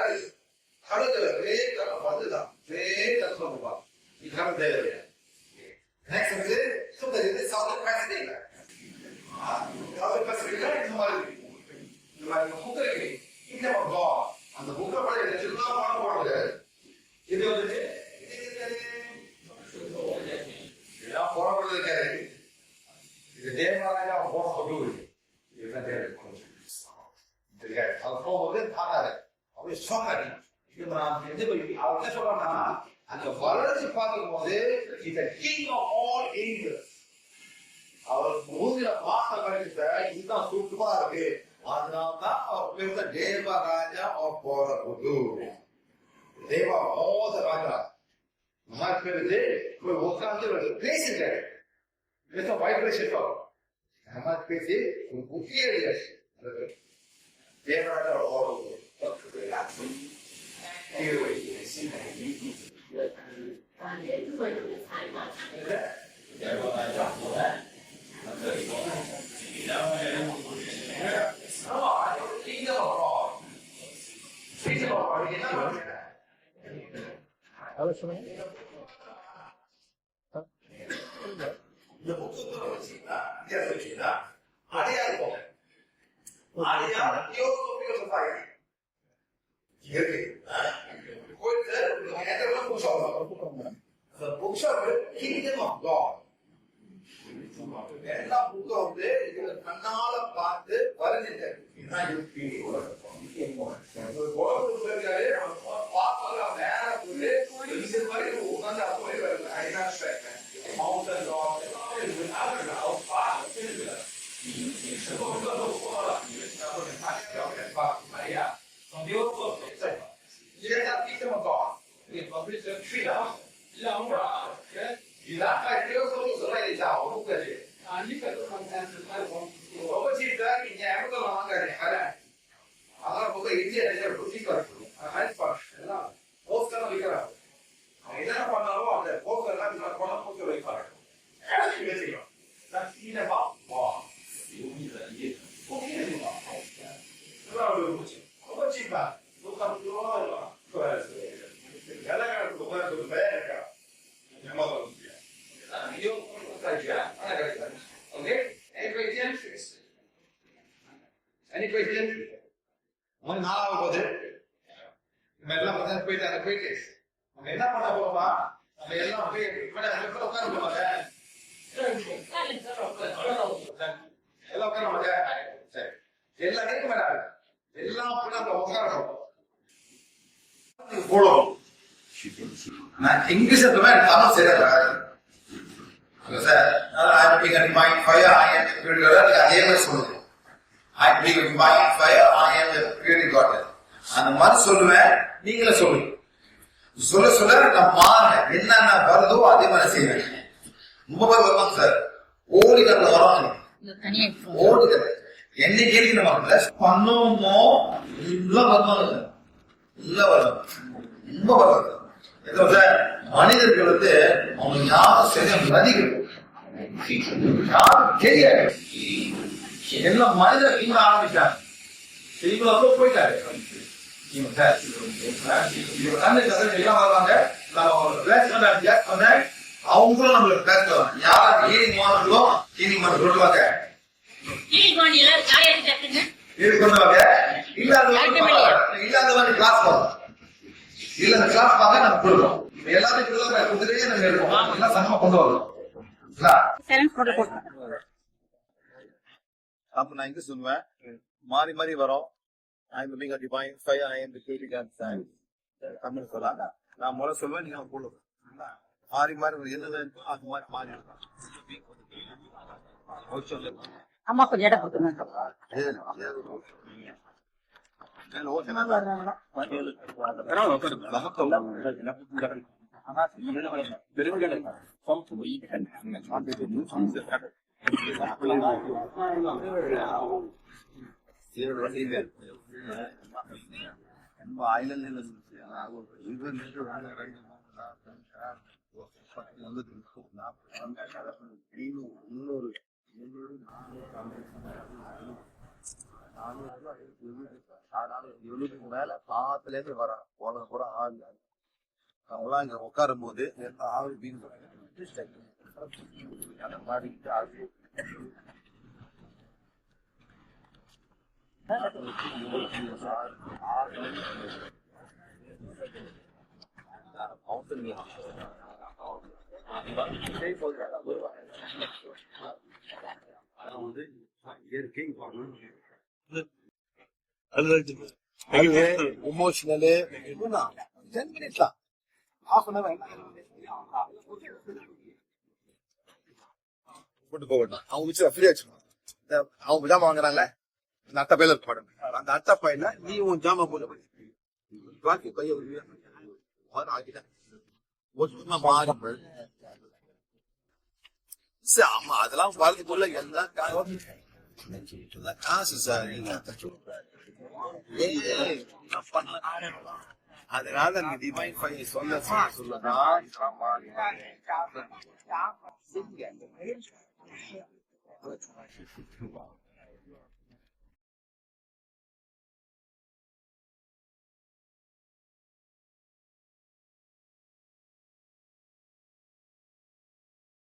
ஆனால் கழுத்துல ஒரே தரம் வந்துதான் ஒரே தத்துவம் போவான் இதுதான் தேவையில்லை நெக்ஸ்ட் வந்து சுத்தம் இது சாதம் பேசவே இல்லை சாதம் பேசுறீங்களா இந்த மாதிரி இந்த மாதிரி புக் இருக்கு இந்த பக்கம் அந்த புக்கை பழைய வச்சிருந்தா போன போடுறது அப்படியே சொன்னாரு இது நான் எது அவர் என்ன சொல்றாங்கன்னா அந்த வளர்ச்சி பார்க்கும் போது இந்த கிங் ஆஃப் ஆல் ஏஞ்சல்ஸ் அவர் மூவில பார்த்த கழித்த இதுதான் சூப்பரா இருக்கு. அதனால்தான் அவர் பேர் தேவ ராஜா அவர் போற போறது தேவா மோத ராஜா. மார்க் மாற்றுறது போய் உட்காந்து பேசிட்டாரு. பேச வைப்ரேஷன் நம்ம பேசி ஒரு முக்கிய தேவராஜா ஓடுறது இந்த புத்தகத்தை வச்சீங்கன்னா வித்தியாசம் வச்சீங்கன்னா அடையாளம் போக அடையாளம் தியோசோபியல் சொன்னாங்க இருக்கு கோயில்ல எந்த புக்ஷாப் Kingdom of God. எல்லா புக்கம் வந்து இதுல கண்ணால பார்த்து வரைஞ்சிட்டாரு 两份啊，行，你呢？哎，这个送你送来一下，我不客气。啊，你别多看看，是太空。我不去，咱给你，不跟老王干的，好嘞。不会，你借。அங்க போயிட்டு நம்ம என்ன பண்ண போறோமா? நம்ம எல்லாம் போய் நம்ம உட்கார போவாங்க எல்லாம் உட்கார மாட்டேன் சரி. எல்லாம் இருக்க மாட்டாங்க. எல்லாம் போய் நம்ம உட்காரணும் போடும் நான் இங்கிலீஷ் சொல்லுவேன் எனக்கு தமிழ் சரியா sir. I am mind fire I am purity அதே மாதிரி சொல்லுது I am mind fire I am purity God அந்த மாதிரி சொல்லுவேன். நீங்களே சொல்லுங்க. சொல்ல சொல்ல நான் மாறினேன் என்னென்ன வருதோ அதே மாதிரி செய்வேன். ரொம்ப பேர் வருவாங்க சார். ஓடி கட்டில் வராங்க. ஓடுகிறது என்னைக்கு நம்ம பிளஸ் பண்ணோமோ? எல்லாம் வருவாங்க. எல்லாம் வருவாங்க. ரொம்ப வருவாங்க. ஏதோ சார் மனிதர்கள் வந்து அவங்க யாரும் சரியா மதிக்கணும் யாரும் தெரியாது. எல்லாம் மனிதர் இங்க ஆரம்பிச்சாங்க. இவ்வளவு போயிட்டாரு இவங்க சார். இவங்க தந்தை தந்தை எல்லாம் வருவாங்க நம்ம ஒரு பிளஸ் பண்ண அவங்களும் நம்மளுக்கு பிளஸ் தருவாங்க யாரும் ஈனிங் மாணவர்களோ மாணவர் சொல்லுவாங்க இது கொண்டவங்க இல்லாதவங்க இல்லாதவங்க கிளாஸ் இல்ல அந்த கிளாஸ் பார்க்க நம்ம கொடுக்குறோம் இப்ப எல்லாத்தையும் நம்ம எடுப்போம் எல்லாம் சமமா கொண்டு வரணும் அப்ப நான் எங்க சொல்லுவேன். மாறி மாறி வரோம். I am living a divine fire I am the creating and science Tamil சொல்லலாம் நான் முதல்ல சொல்லுவேன் நீங்க போடுங்க மாறி மாறி இருக்கோ அது மாதிரி மாறி அம்மா கொஞ்சம் இடம் கொடுத்துங்க முன்னூறு நானூறு எழுபதுக்கு மேல பாத்துல இருந்து வரான் போன கூட ஆள் அவங்களாம் இங்க உட்காரும் போது ஆள் வீண் மாதிரி ஆள் emotional ten minutes half an hour கொண்டு போகட்டும் அவங்க மிச்சம் ஃப்ரீ வச்சுக்கணும் அவங்க வாங்குறாங்கல்ல இந்த அட்டை பையில இருக்க அந்த அட்டை பையில நீ உன் ஜாமான் போல பாக்கி பைய ஒரு ஆகிட்டேன் ஒட்டுமா மாறி ஆமா அதெல்லாம் வாழ்க்கைக்குள்ள எல்லா காசு சார் அதனால நீ டிவைன் ஃபைவ் சொல்ல சொல்ல சொல்லதான்